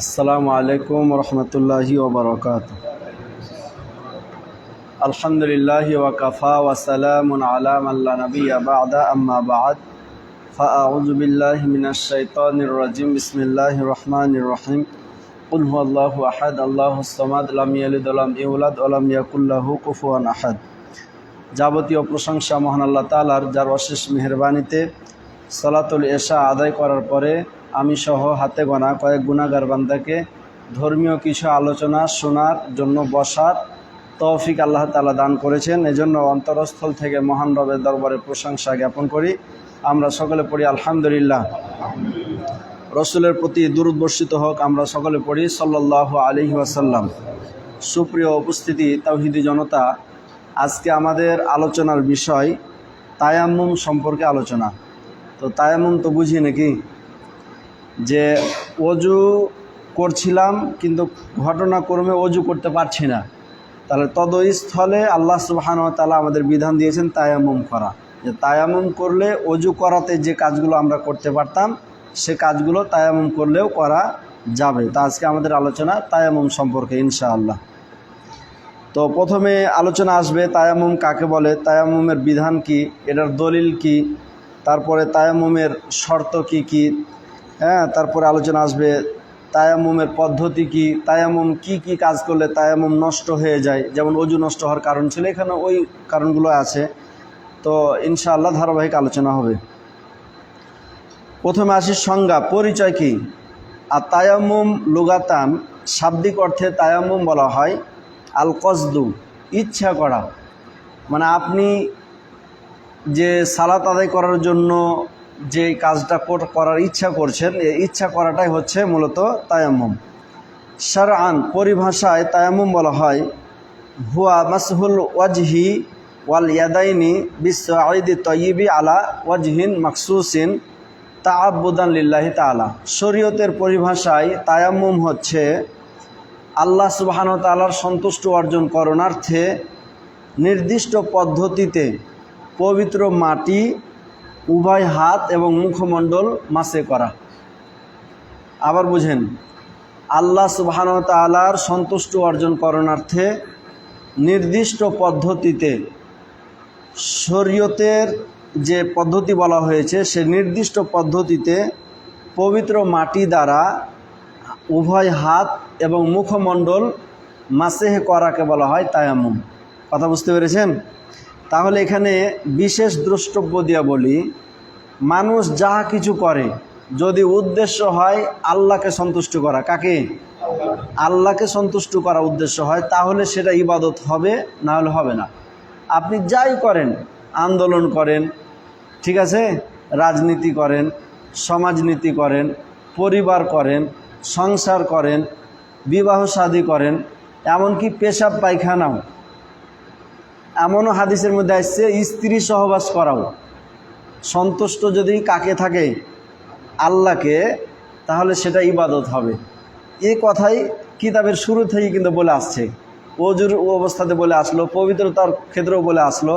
আসসালামু আলাইকুম রহমতুল্লাহি ওবরকাত আলহামদুলিল্লাহ ওয়াকাফা ওয়াসালামুন আলাম আল্লাহ নবী আবাদা আম্মা বাদ فأعوذ بالله من الشيطان الرجيم بسم الله الرحمن الرحيم قل هو الله أحد الله الصمد لم يلد ولم يولد ولم يكن له كفوا أحد যাবতীয় প্রশংসা মহান আল্লাহ তালার যার অশেষ মেহরবানিতে সলাতুল এশা আদায় করার পরে আমি সহ হাতে গোনা কয়েক গুণাগার বান্দাকে ধর্মীয় কিছু আলোচনা শোনার জন্য বসার তৌফিক আল্লাহ তালা দান করেছেন। এজন্য অন্তরস্থল থেকে মহান রবের দরবারে প্রশংসা জ্ঞাপন করি। আমরা সকলে পড়ি আলহামদুলিল্লাহ। রসুলের প্রতি দূরত হোক, আমরা সকলে পড়ি সাল্লাহ আলহি ওয়াসাল্লাম। সুপ্রিয় উপস্থিতি, তাওহিদি জনতা, আজকে আমাদের আলোচনার বিষয় তায়াম্মুম সম্পর্কে আলোচনা। তো তায়াম্মুম তো বুঝি নাকি? যে অজু করছিলাম, কিন্তু ঘটনাক্রমে অজু করতে পারছি না। তাহলে তদস্থলে আল্লাহ তালা আমাদের বিধান দিয়েছেন তায়ামুম করা। যে তায়াম্মুম করলে অজু করাতে যে কাজগুলো আমরা করতে পারতাম, সে কাজগুলো তায়াম্মুম করলেও করা যাবে। তা আজকে আমাদের আলোচনা তায়ামুম সম্পর্কে ইনশাআল্লাহ। তো প্রথমে আলোচনা আসবে তায়ামুম কাকে বলে তায়ামুমের বিধান কি, এটার দলিল কি, তারপরে তায়াম্মুমের শর্ত কি কি হ্যাঁ তারপরে আলোচনা আসবে তায়ামুমের পদ্ধতি কি তায়ামুম কি কি কাজ করলে তায়ামুম নষ্ট হয়ে যায়, যেমন অজু নষ্ট হওয়ার কারণ ছিল, এখানে ওই কারণগুলো আছে। তো ইনশাআল্লাহ ধারাবাহিক আলোচনা হবে। প্রথমে আসি সংজ্ঞা, পরিচয় কি? আর তায়ামুম লুগাতান, শাব্দিক অর্থে তায়ামুম বলা হয় আল কসদু ইচ্ছা করা। মানে আপনি যে সালাত আদায় করার জন্য যে কাজটা করার ইচ্ছা করছেন এই ইচ্ছা করাটাই হচ্ছে মূলত তায়াম্মুম। শারআন, পরিভাষায় তায়াম্মুম বলা হয়, হুয়া মাসহুল ওয়াজহি ওয়াল ইয়াদাইনি বিশ্ব আইদি তয়িবি আলা ওয়াজহিন মাকসুসিন তাআবুদান লিল্লাহি তাআলা। শরীয়তের পরিভাষায় তায়াম্মুম হচ্ছে, আল্লাহ সুবাহান তালার সন্তুষ্ট অর্জন করণার্থে নির্দিষ্ট পদ্ধতিতে পবিত্র মাটি উভয় হাত এবং মুখমণ্ডল মাসে করা। আবার বুঝেন, আল্লাহ সুবাহান তালার সন্তুষ্ট অর্জন করণার্থে নির্দিষ্ট পদ্ধতিতে শরীয়তের যে পদ্ধতি বলা হয়েছে, সে নির্দিষ্ট পদ্ধতিতে পবিত্র মাটি দ্বারা উভয় হাত এবং মুখমণ্ডল মাসেহ করাকে বলা হয় তায়ামুম কথা বুঝতে পেরেছেন? তাহলে এখানে বিশেষ দ্রষ্টব্য দিয়া বলি, মানুষ যাহা কিছু করে, যদি উদ্দেশ্য হয় আল্লাহকে সন্তুষ্ট করা। কাকে? আল্লাহকে সন্তুষ্ট করা উদ্দেশ্য হয়, তাহলে সেটা ইবাদত হবে, না হলে হবে না। আপনি যাই করেন, আন্দোলন করেন, ঠিক আছে? রাজনীতি করেন, সমাজনীতি করেন, পরিবার করেন, সংসার করেন, বিবাহ শাদী করেন, এমনকি পেশাব পায়খানাও। এমনও হাদিসের মধ্যে আসছে, স্ত্রী সহবাস করাও। সন্তুষ্ট যদি কাকে থাকে? আল্লাহকে, তাহলে সেটা ইবাদত হবে। এ কথাই কিতাবের শুরু থেকে কিন্তু বলে আসছে। অজুর অবস্থাতে বলে আসলো, পবিত্রতার ক্ষেত্রেও বলে আসলো।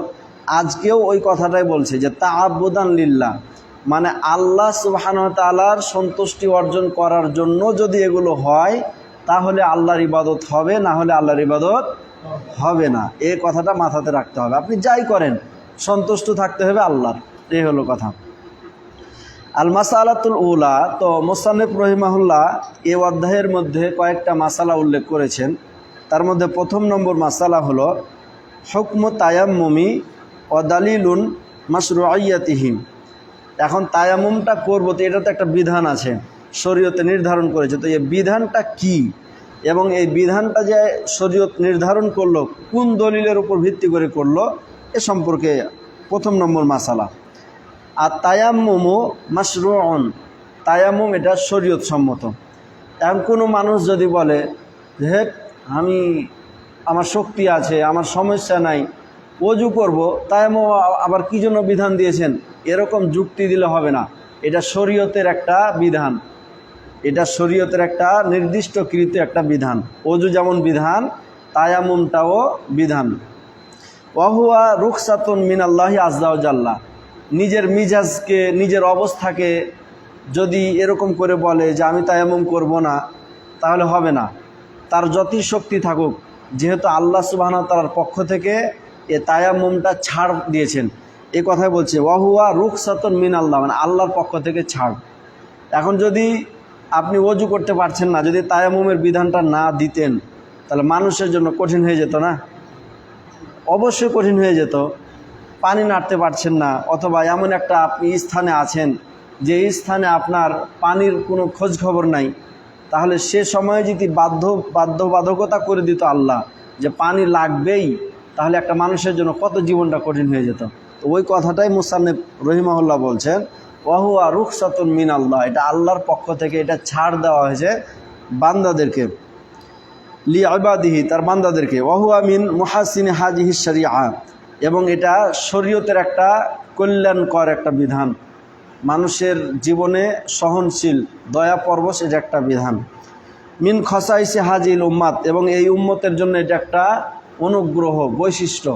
আজকেও ওই কথাটাই বলছে যে তা আবুদান লিল্লা মানে আল্লাহ সুবাহান তালার সন্তুষ্টি অর্জন করার জন্য যদি এগুলো হয়, তাহলে আল্লাহর ইবাদত হবে, না হলে আল্লাহর ইবাদত হবে না। এ কথাটা মাথাতে রাখতে হবে। আপনি যাই করেন, সন্তুষ্ট থাকতে হবে আল্লাহর। এই হলো কথা। আল মাসালাতুল উলা, তো মোসান্নেফ রহিমাহুল্লাহ এ অধ্যায়ের মধ্যে কয়েকটা মাসালা উল্লেখ করেছেন। তার মধ্যে প্রথম নম্বর মাসালা হলো, হুকম তায়াম্মমি ও দালিলুন মাসরুআয়াতিহিম এখন তায়ামুমটা করব তো এটা তো একটা বিধান আছে। শরীয়তে নির্ধারণ করেছে। তো এই বিধানটা কি? এবং এই বিধানটা যে শরীয়ত নির্ধারণ করল, কোন দলিলের উপর ভিত্তি করে করল, এ সম্পর্কে প্রথম নম্বর মাসালা। আর তায়াম্মুমও অন তায়াম্মুম এটা শরীয়ত সম্মত। এখন কোনো মানুষ যদি বলে যে আমি, আমার শক্তি আছে, আমার সমস্যা নাই, অজু করব তায়াম্মুম আবার কী জন্য বিধান দিয়েছেন? এরকম যুক্তি দিলে হবে না। এটা শরীয়তের একটা বিধান। এটা শরীয়তের একটা নির্দিষ্টকৃত একটা বিধান। অজু যেমন বিধান, তায়ামুমটাও বিধান। ওয়াহুয়া রুখসাতুন মিনাল্লাহি আজদাউজাল্লাহ নিজের মিজাজকে, নিজের অবস্থাকে যদি এরকম করে বলে যে আমি তায়ামুম করব না, তাহলে হবে না। তার যতই শক্তি থাকুক, যেহেতু আল্লাহ সুবাহ তালার পক্ষ থেকে এ তায়ামুমটা ছাড় দিয়েছেন। এই কথাই বলছে, ওয়াহুয়া মিন আল্লাহ মানে আল্লাহর পক্ষ থেকে ছাড়। এখন যদি আপনি অজু করতে পারছেন না, যদি তায়ামুমের বিধানটা না দিতেন, তাহলে মানুষের জন্য কঠিন হয়ে যেত না? অবশ্যই কঠিন হয়ে যেত। পানি নাড়তে পারছেন না, অথবা এমন একটা আপনি স্থানে আছেন, যে স্থানে আপনার পানির কোনো খোঁজ খবর নাই, তাহলে সে সময়ে যদি বাধ্য, বাধ্যবাধকতা করে দিত আল্লাহ, যে পানি লাগবেই, তাহলে একটা মানুষের জন্য কত জীবনটা কঠিন হয়ে যেত। তো ওই কথাটাই মুসান্নেব রহিমাহুল্লাহ বলছেন ওয়াহুয়া রুখ সতন মিন আল্লাহ এটা আল্লাহর পক্ষ থেকে এটা ছাড় দেওয়া হয়েছে বান্দাদেরকে। লি আবাদিহি তার বান্দাদেরকে। ওয়াহুয়া মিন মুহাসিন হাজিহি শরিয়া এবং এটা শরীয়তের একটা কল্যাণকর একটা বিধান। মানুষের জীবনে সহনশীল, দয়া পরবশ এটা একটা বিধান। মিন খসাইসে হাজিল উম্মাত, এবং এই উম্মতের জন্য এটা একটা অনুগ্রহ, বৈশিষ্ট্য।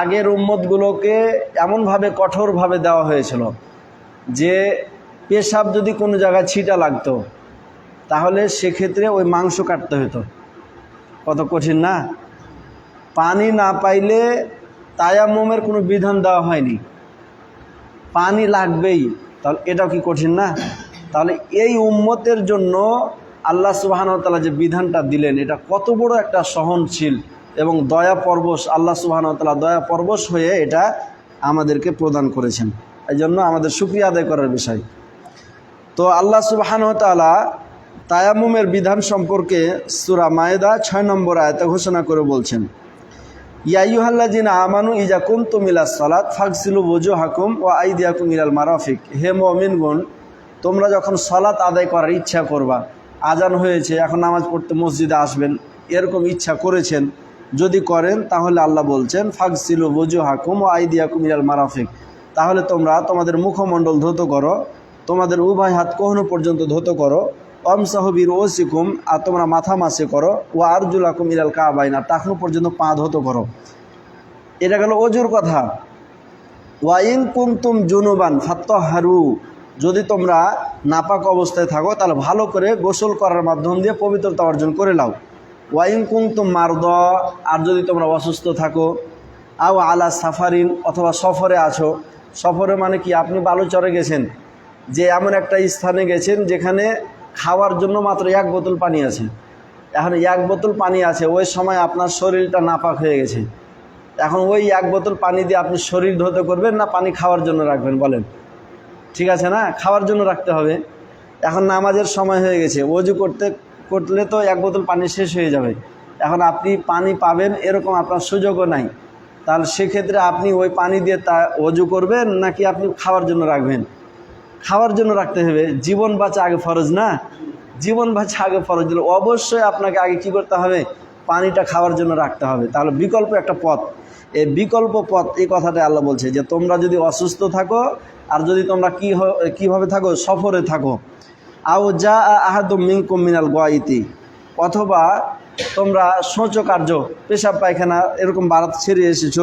আগের উম্মতগুলোকে এমনভাবে কঠোরভাবে দেওয়া হয়েছিল। যে পেশাব যদি কোনো জায়গায় ছিটা লাগতো, তাহলে সেক্ষেত্রে ওই মাংস কাটতে হতো। কত কঠিন না? পানি না পাইলে তায়াম্মমের কোনো বিধান দেওয়া হয়নি। পানি লাগবেই, তাহলে এটাও কি কঠিন না? তাহলে এই উম্মতের জন্য আল্লাহ সুবাহানতালা যে বিধানটা দিলেন, এটা কত বড় একটা সহনশীল এবং দয়া পরবশ আল্লাহ সুবাহানতালা দয়া পরবশ হয়ে এটা আমাদেরকে প্রদান করেছেন। এই জন্য আমাদের সুক্রিয়া আদায় করার বিষয়। তো আল্লাহ সুবাহানতালা তায়ামুমের বিধান সম্পর্কে সুরা মায়েদা ছয় নম্বর আয়তে ঘোষণা করে বলছেন ইয়াইহাল্লাজিন আমানু ইজা কুমতু মিলা সালাত ফাকসিলু বুজু হাকুম ও আইদিয়াকুম ইলাল মারাফিক। হে মমিনগুন তোমরা যখন সলাৎ আদায় করার ইচ্ছা করবা, আজান হয়েছে, এখন নামাজ পড়তে মসজিদে আসবেন, এরকম ইচ্ছা করেছেন, যদি করেন তাহলে আল্লাহ বলছেন ফাকসিলু বুজু হাকুম ও আইদিয়াকুম ইলাল মারাফিক। তাহলে তোমরা তোমাদের মুখমণ্ডল ধৌত করো, তোমাদের উভয় হাত কখনো পর্যন্ত ধৌত করো অমসাহবির ও সিকুম আর তোমরা মাথা মাসে করো ও আরজুলাকুম ইলাল কাবাইন আর টাকনো পর্যন্ত পা ধৌত করো। এটা গেল অজুর কথা। ওয়াইন কুমতুম জুনুবান ফাত্তাহারু, যদি তোমরা নাপাক অবস্থায় থাকো, তাহলে ভালো করে গোসল করার মাধ্যম দিয়ে পবিত্রতা অর্জন করে নাও। ওয়াইন কুমতুম মারদ, আর যদি তোমরা অসুস্থ থাকো, আও আলা সাফারিন, অথবা সফরে আছো সফরে মানে কি? আপনি বালুচরে গেছেন, যে এমন একটা স্থানে গেছেন যেখানে খাওয়ার জন্য মাত্র এক বোতল পানি আছে। এখন এক বোতল পানি আছে, ওই সময় আপনার শরীরটা নাপাক হয়ে গেছে। এখন ওই এক বোতল পানি দিয়ে আপনি শরীর ধুতে করবেন না পানি খাওয়ার জন্য রাখবেন, বলেন? ঠিক আছে না? খাওয়ার জন্য রাখতে হবে। এখন নামাজের সময় হয়ে গেছে অজু করতে, করলে তো এক বোতল পানি শেষ হয়ে যাবে। এখন আপনি পানি পাবেন, এরকম আপনার সুযোগও নাই। তাহলে সেক্ষেত্রে আপনি ওই পানি দিয়ে তা অজু করবেন নাকি আপনি খাওয়ার জন্য রাখবেন? খাওয়ার জন্য রাখতে হবে। জীবন বাঁচা আগে ফরজ না? জীবন বাঁচা আগে ফরজ দিল অবশ্যই আপনাকে আগে কি করতে হবে? পানিটা খাওয়ার জন্য রাখতে হবে। তাহলে বিকল্প একটা পথ। এই বিকল্প পথ, এই কথাটা আল্লাহ বলছে যে, তোমরা যদি অসুস্থ থাকো আর যদি তোমরা কী কীভাবে থাকো? সফরে থাকো। আও যা আহাদ মিনকুম মিনাল গোয়াইতি অথবা তোমরা শৌচ কার্য, পেশাব পায়খানা এরকম বারাত ছেড়ে এসেছ।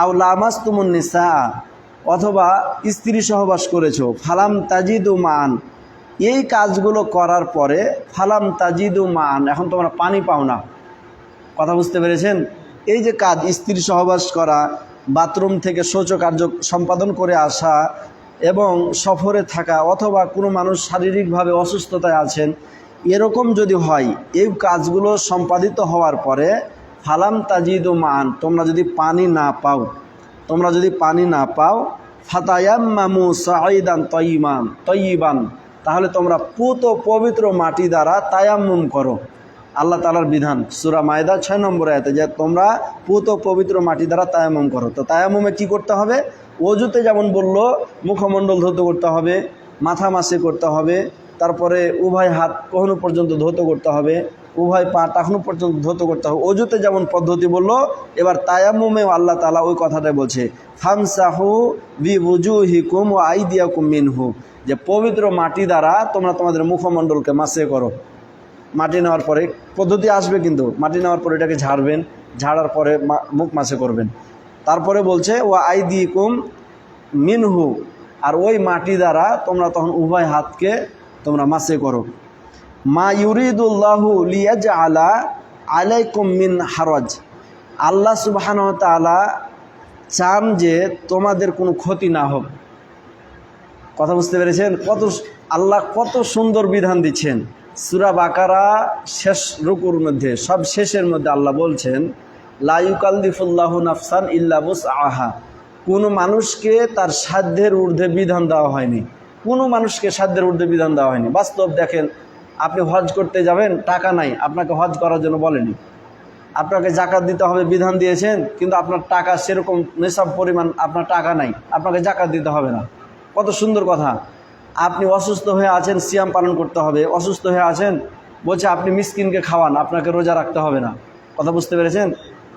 আও লামাস তুমুন নিসা, অথবা স্ত্রী সহবাস করেছ। ফালাম তাজিদু মান, এই কাজগুলো করার পরে ফালাম তাজিদু মান, এখন তোমরা পানি পাও না। কথা বুঝতে পেরেছেন? এই যে কাজ, স্ত্রী সহবাস করা, বাথরুম থেকে শৌচকার্য সম্পাদন করে আসা এবং সফরে থাকা, অথবা কোনো মানুষ শারীরিকভাবে অসুস্থতায় আছেন এরকম যদি হয়, এই কাজগুলো সম্পাদিত হওয়ার পরে, ফালাম তাজিদু মান, তোমরা যদি পানি না পাও, তোমরা যদি পানি না পাও, ফাতায়াম্মামু সাঈদান তয়িমান, তয়িবান, তাহলে তোমরা পুত পবিত্র মাটি দ্বারা তায়াম্মুম করো। আল্লাহ তালার বিধান, সুরা মায়দা ছয় নম্বরে আয়তে, যে তোমরা পুত পবিত্র মাটি দ্বারা তায়াম্মুম করো। তো তায়াম্মুমে কি করতে হবে? অজুতে যেমন বলল, মুখমণ্ডল ধৌত করতে হবে, মাথা মাসে করতে হবে তারপরে উভয় হাত কখনো পর্যন্ত ধৌত করতে হবে, উভয় পা তখনও পর্যন্ত ধৌত করতে হবে। অজুতে যেমন পদ্ধতি বলল, এবার তায়াম্মুমেও আল্লাহ তালা ওই কথাটাই বলছে, ফামসাহু বি বুজু হিকুম ও আইদিয়াকুম মিনহু। যে পবিত্র মাটি দ্বারা তোমরা তোমাদের মুখমণ্ডলকে মাসে করো। মাটি নেওয়ার পরে পদ্ধতি আসবে কিন্তু, মাটি নেওয়ার পরে এটাকে ঝাড়বেন, ঝাড়ার পরে মুখ মাসে করবেন। তারপরে বলছে ও আই কুম মিনহু। আর ওই মাটি দ্বারা তোমরা তখন উভয় হাতকে তোমরা মাসে করো। মা ইউরিদুল্লাহু লিয়াজ আলা আলাইকুম মিন হারজ। আল্লাহ সুবাহান তালা চান যে তোমাদের কোনো ক্ষতি না হোক। কথা বুঝতে পেরেছেন? কত আল্লাহ কত সুন্দর বিধান দিচ্ছেন। সুরা বাকারা শেষ রুকুর মধ্যে, সব শেষের মধ্যে আল্লাহ বলছেন লাইকাল্লিফুল্লাহ নাফসান ইল্লাবুস আহা কোনো মানুষকে তার সাধ্যের ঊর্ধ্বে বিধান দেওয়া হয়নি। কোনো মানুষকে সাধ্যের ঊর্ধ্বে বিধান দেওয়া হয়নি। বাস্তব দেখেন, আপনি হজ করতে যাবেন, টাকা নাই, আপনাকে হজ করার জন্য বলেনি। আপনাকে জাকাত দিতে হবে, বিধান দিয়েছেন, কিন্তু আপনার টাকা সেরকম নেশাব পরিমাণ আপনার টাকা নাই, আপনাকে জাকাত দিতে হবে না। কত সুন্দর কথা। আপনি অসুস্থ হয়ে আছেন, সিয়াম পালন করতে হবে। অসুস্থ হয়ে আছেন, বলছে আপনি মিসকিনকে খাওয়ান, আপনাকে রোজা রাখতে হবে না। কথা বুঝতে পেরেছেন?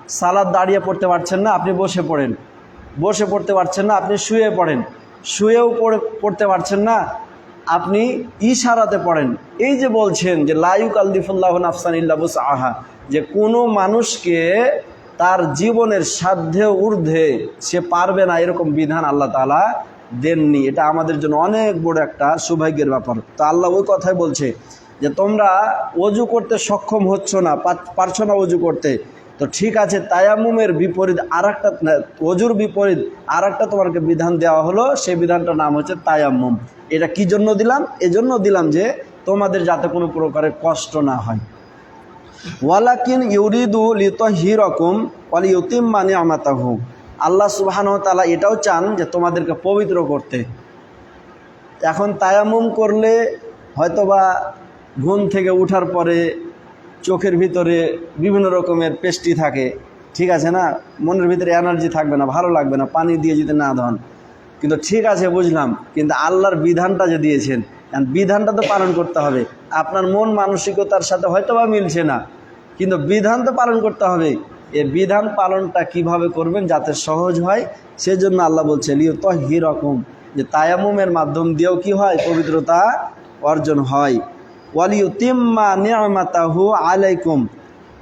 সালাদ দাঁড়িয়ে পড়তে পারছেন না, আপনি বসে পড়েন। বসে পড়তে পারছেন না, আপনি শুয়ে পড়েন। শুয়েও পড়ে, পড়তে পারছেন না। আপনি ইশারাতে পড়েন। এই যে বলছেন যে লাইক আলদিফুল্লাহ নাফসান ইল্লাবুস আহা যে কোনো মানুষকে তার জীবনের সাধ্যে ঊর্ধ্বে সে পারবে না এরকম বিধান আল্লাহ তালা দেননি। এটা আমাদের জন্য অনেক বড় একটা সৌভাগ্যের ব্যাপার। তো আল্লাহ ওই কথাই বলছে যে, তোমরা অজু করতে সক্ষম হচ্ছ না পার- পারছ না অজু করতে। তো ঠিক আছে তায়ামুমের বিপরীত আর একটা অজুর বিপরীত আর একটা তোমাকে বিধান দেওয়া হলো, সেই বিধানটার নাম হচ্ছে তায়াম্মুম। এটা কি জন্য দিলাম? এজন্য দিলাম যে তোমাদের যাতে কোনো প্রকারের কষ্ট না হয়। ওয়ালাকিন ইউরিদু লিত হিরকম ওয়ালি ইউতিম মানে আমাতাহু আল্লাহ সুবাহান তালা এটাও চান যে তোমাদেরকে পবিত্র করতে। এখন তায়ামুম করলে হয়তোবা ঘুম থেকে উঠার পরে চোখের ভিতরে বিভিন্ন রকমের পেস্টি থাকে, ঠিক আছে না? মনের ভিতরে এনার্জি থাকবে না, ভালো লাগবে না, পানি দিয়ে যদি না ধন। কিন্তু ঠিক আছে, বুঝলাম। কিন্তু আল্লাহর বিধানটা যে দিয়েছেন বিধানটা তো পালন করতে হবে। আপনার মন মানসিকতার সাথে হয়তোবা মিলছে না, কিন্তু বিধান তো পালন করতে হবে। এ বিধান পালনটা কীভাবে করবেন যাতে সহজ হয়, সেজন্য আল্লাহ বলছে লিও তো রকম যে তায়ামুমের মাধ্যম দিয়েও কি হয়? পবিত্রতা অর্জন হয়। আলাইকুম।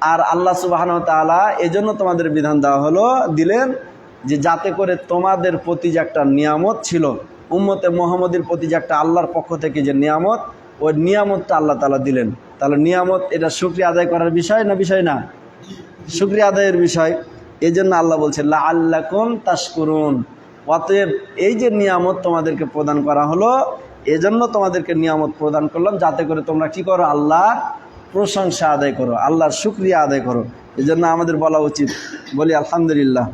আর আল্লাহ সুবাহান তাআলা এজন্য তোমাদের বিধান দেওয়া হলো, দিলেন যে যাতে করে তোমাদের প্রতি যে একটা নিয়ামত ছিল, উম্মতে মোহাম্মদের প্রতি যে একটা আল্লাহর পক্ষ থেকে যে নিয়ামত, ওই নিয়ামতটা আল্লাহ তালা দিলেন। তাহলে নিয়ামত এটা শুক্রিয়া আদায় করার বিষয় না বিষয় না? শুক্রিয়া আদায়ের বিষয়। এই জন্য আল্লাহ বলছে লা আল্লাকুম তাশকুরুন। অতএব এই যে নিয়ামত তোমাদেরকে প্রদান করা হলো এজন্য তোমাদেরকে নিয়ামত প্রদান করলাম যাতে করে তোমরা কি করো? আল্লাহর প্রশংসা আদায় করো আল্লাহর শুক্রিয়া আদায় করো। এই জন্য আমাদের বলা উচিত বলি আলহামদুলিল্লাহ।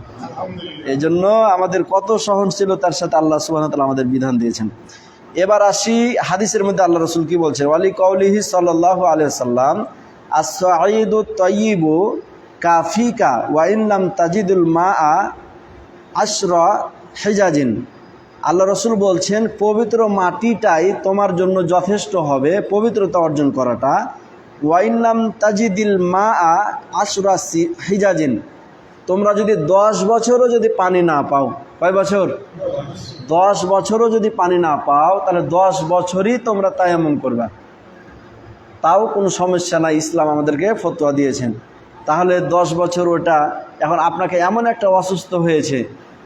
এই জন্য আমাদের কত সহনশীলতার সাথে আল্লাহ সুবাহ আমাদের বিধান দিয়েছেন। এবার আসি হাদিসের মধ্যে আল্লাহ রসুল কি বলছেন? ওয়ালি কৌলিহি সাল্লাহ আলিয়া সাল্লাম আসঈদু তয়িবু কাফিকা ওয়াইনলাম তাজিদুল মা আশরা হেজাজিন। আল্লাহ রসুল বলছেন, পবিত্র মাটিটাই তোমার জন্য যথেষ্ট হবে, পবিত্রতা অর্জন করাটা। ওয়াইনলাম তাজিদিল মা আ আশুরাসি হিজাজিন। তোমরা যদি দশ বছরও যদি পানি না পাও, কয় বছর? দশ বছরও যদি পানি না পাও, তাহলে দশ বছরই তোমরা তায়াম্মুম করবা। তাও কোনো সমস্যা নাই, ইসলাম আমাদেরকে ফতোয়া দিয়েছেন। তাহলে দশ বছর ওটা, এখন আপনাকে এমন একটা অসুস্থ হয়েছে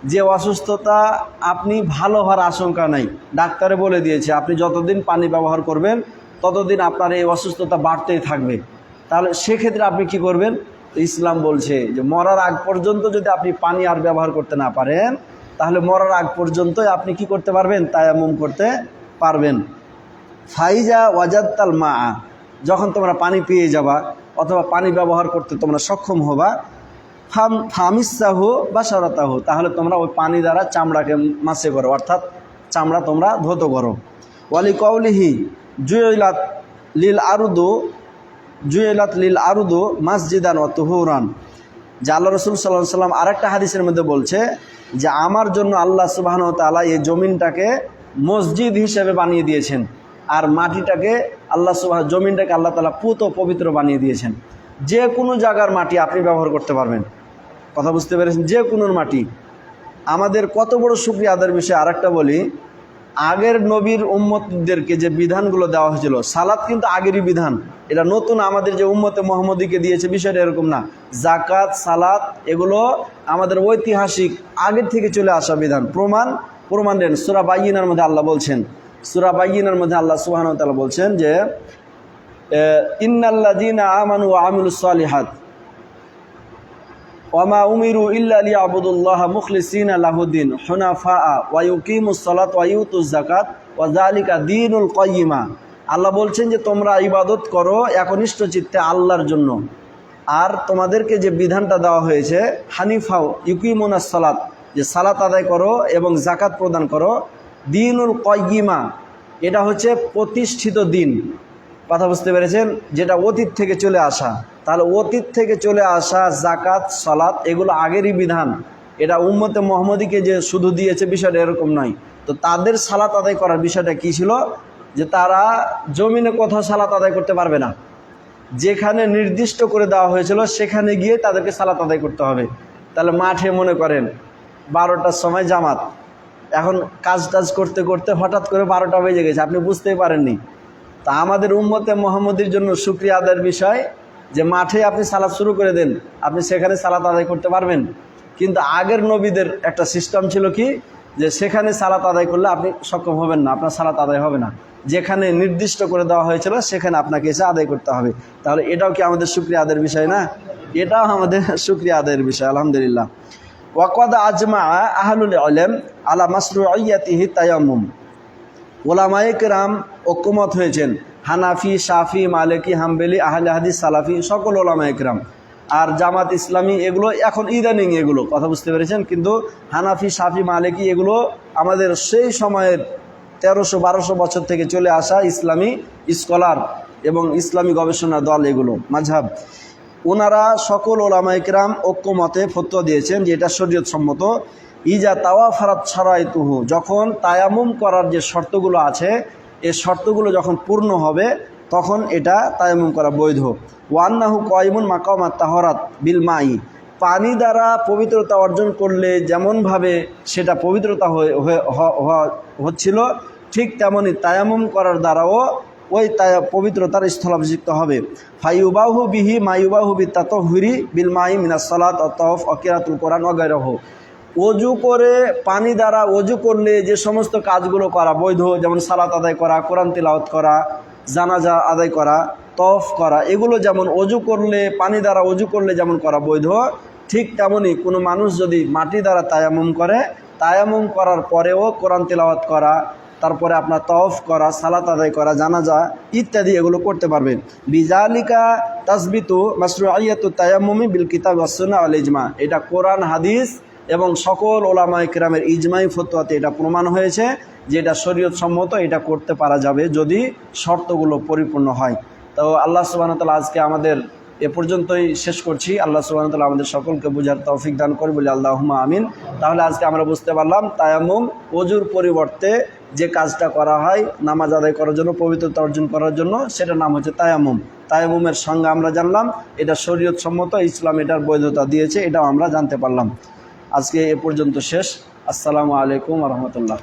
যে অসুস্থতা আপনি ভালো হওয়ার আশঙ্কা নাই। ডাক্তারে বলে দিয়েছে, আপনি যতদিন পানি ব্যবহার করবেন, ততদিন আপনার এই অসুস্থতা বাড়তেই থাকবে। তাহলে সেক্ষেত্রে আপনি কি করবেন? ইসলাম বলছে যে, মরার আগ পর্যন্ত যদি আপনি পানি আর ব্যবহার করতে না পারেন, তাহলে মরার আগ পর্যন্তই আপনি কি করতে পারবেন? তায়ামুম করতে পারবেন। ফাইজা ওয়াজাত্তাল মা যখন তোমরা পানি পেয়ে যাবা অথবা পানি ব্যবহার করতে তোমরা সক্ষম হবা ফাম, ফামিসাহ বা সরাতাহ তাহলে তোমরা ওই পানি দ্বারা চামড়াকে মাসে করো, অর্থাৎ চামড়া তোমরা ধৌত করো। ওয়ালি কৌলিহি জুয়েলাত লিল আরুদু জুয়েলাত লিল আরুদু মাসজিদান ও তুহুরান। যে আল্লাহ রসুল সাল্লাহ সাল্লাম আরেকটা হাদিসের মধ্যে বলছে যে, আমার জন্য আল্লাহ সুবাহন তালা এই জমিনটাকে মসজিদ হিসেবে বানিয়ে দিয়েছেন। আর মাটিটাকে আল্লাহ সুবাহ জমিনটাকে আল্লাহ তালা পুত পবিত্র বানিয়ে দিয়েছেন। যে কোনো জায়গার মাটি আপনি ব্যবহার করতে পারবেন। কথা বুঝতে পেরেছেন? যে কোনো মাটি। আমাদের কত বড় সুক্রিয়া আদার বিষয়ে আরেকটা বলি, আগের নবীর উম্মতদেরকে যে বিধানগুলো দেওয়া হয়েছিল, সালাত কিন্তু আগেরই বিধান। এটা নতুন আমাদের যে উম্মতে মোহাম্মদীকে দিয়েছে, বিষয়টা এরকম না। জাকাত সালাত, এগুলো আমাদের ঐতিহাসিক আগের থেকে চলে আসা বিধান। প্রমাণ প্রমাণ দেন। সুরা বাইনার মধ্যে আল্লাহ বলছেন। সুরা বাইনার মধ্যে আল্লাহ সুবাহন তালা বলছেন যে উমিরু মুখলিসিনা লাহুদ্দিন হুনাফা ওয়া ইউকিমুস সালাত ওয়া ইউতুজ যাকাত, ওয়া যালিকা দীনুল আল্লাহ বলছেন যে, তোমরা ইবাদত করো একনিষ্ঠ চিত্তে আল্লাহর জন্য। আর তোমাদেরকে যে বিধানটা দেওয়া হয়েছে, হানিফাও ইউকিমুনাস সালাত, যে সালাত আদায় করো এবং জাকাত প্রদান করো, দিনুল কয়িমা এটা হচ্ছে প্রতিষ্ঠিত দিন। কথা বুঝতে পেরেছেন? যেটা অতীত থেকে চলে আসা। তাহলে অতীত থেকে চলে আসা জাকাত সালাত, এগুলো আগেরই বিধান। এটা উম্মতে মোহাম্মদীকে যে শুধু দিয়েছে বিষয়টা এরকম নয়। তো তাদের সালাত আদায় করার বিষয়টা কী ছিল? যে তারা জমিনে কোথাও সালাত আদায় করতে পারবে না। যেখানে নির্দিষ্ট করে দেওয়া হয়েছিল, সেখানে গিয়ে তাদেরকে সালাত আদায় করতে হবে। তাহলে মাঠে মনে করেন, বারোটার সময় জামাত। এখন কাজ টাজ করতে করতে হঠাৎ করে বারোটা বেজে গেছে। আপনি বুঝতেই পারেননি। তা আমাদের উম্মতে মোহাম্মদীর জন্য সুক্রিয়া আদায়ের বিষয় যে মাঠে আপনি সালাত শুরু করে দেন, আপনি সেখানে সালাত আদায় করতে পারবেন। কিন্তু আগের নবীদের একটা সিস্টেম ছিল কি? যে সেখানে সালাত আদায় করলে আপনি সক্ষম হবেন না, আপনার সালাত আদায় হবে না। যেখানে নির্দিষ্ট করে দেওয়া হয়েছিল, সেখানে আপনাকে এসে আদায় করতে হবে। তাহলে এটাও কি আমাদের সুক্রিয়া আদায়ের বিষয় না? এটাও আমাদের সুক্রিয়া আদায়ের বিষয়, আলহামদুলিল্লাহ। ওয়াকাদ আজমা আহলুল আলম আলা মাসরুয়াতিহি তায়াম্মুম। ওলামায়ে কেরাম ঐক্যমত হয়েছেন। হানাফি, শাফি, মালিকি, হাম্বেলি, আহলে হাদিস, সালাফি, সকল ওলামায়ে কেরাম। আর জামাত ইসলামী, এগুলো এখন ইদানিং এগুলো, কথা বুঝতে পেরেছেন? কিন্তু হানাফি, শাফি, মালিকি, এগুলো আমাদের সেই সময়ের তেরোশো, বারোশো বছর থেকে চলে আসা ইসলামী স্কলার এবং ইসলামী গবেষণা দল এগুলো, মাঝহাব। ওনারা সকল ওলামাইকরাম ঐক্যমতে ফতোয়া দিয়েছেন যে এটা শরীয়ত সম্মত ইজা তাওয়া ফারাত ছাড়াই তুহু যখন তায়ামুম করার যে শর্তগুলো আছে, এ শর্তগুলো যখন পূর্ণ হবে, তখন এটা তায়ামুম করা বৈধ। ওয়ান্নাহু কয়মুন মাকামাত তাহরাত বিল মাই। পানি দ্বারা পবিত্রতা অর্জন করলে যেমনভাবে সেটা পবিত্রতা হচ্ছিল, ঠিক তেমনই তায়ামুম করার দ্বারাও ওই তায়া, পবিত্রতার স্থলাভিষিক্ত হবে। ফাইউবাহু বিহি মাইউবাহু বি তাতহুরি বিল মাই মিনাস সালাত অতফ অকিরাতুল কোরআন অগৈরহ অজু করে, পানি দ্বারা অজু করলে যে সমস্ত কাজগুলো করা, বৈধ, যেমন সালাত আদায় করা, কোরআন তিলাওয়াত করা, জানাজা আদায় করা তফ করা, এগুলো যেমন অজু করলে, পানি দ্বারা অজু করলে যেমন করা বৈধ, ঠিক তেমনই কোনো মানুষ যদি মাটি দ্বারা তায়ামুম করে তায়ামুম করার পরেও কোরআন তিলাওয়াত করা, তারপরে আপনার তফ করা, সালাত আদায় করা, জানাজা ইত্যাদি এগুলো করতে পারবেন বিজালিকা তাসবিতু মাসরু আইয়াতু তায়াম্মুমি বিল কিতাব ওয়াসুন্নাহ আল ইজমা। এটা কোরআন, হাদিস এবং সকল ওলামা ইকরামের ইজমাই ফতোয়াতে এটা প্রমাণ হয়েছে যে এটা শরীয়ত সম্মত, এটা করতে পারা যাবে যদি শর্তগুলো পরিপূর্ণ হয়। তো আল্লাহ সুবাহতাল আজকে আমাদের এ পর্যন্তই শেষ করছি। আল্লাহ সুবাহতাল আমাদের সকলকে বুঝার তৌফিক দান করি বলি আল্লাহমা আমিন। তাহলে আজকে আমরা বুঝতে পারলাম তায়াম্মুম অজুর পরিবর্তে যে কাজটা করা হয়, নামাজ আদায় করার জন্য, পবিত্রতা অর্জন করার জন্য, সেটার নাম হচ্ছে তায়ামুম তায়ামুমের সঙ্গে আমরা জানলাম, এটা শরীয়ত সম্মত, ইসলাম এটার বৈধতা দিয়েছে, এটাও আমরা জানতে পারলাম। আজকে এ পর্যন্ত শেষ। আসসালামু আলাইকুম রহমতুল্লাহ।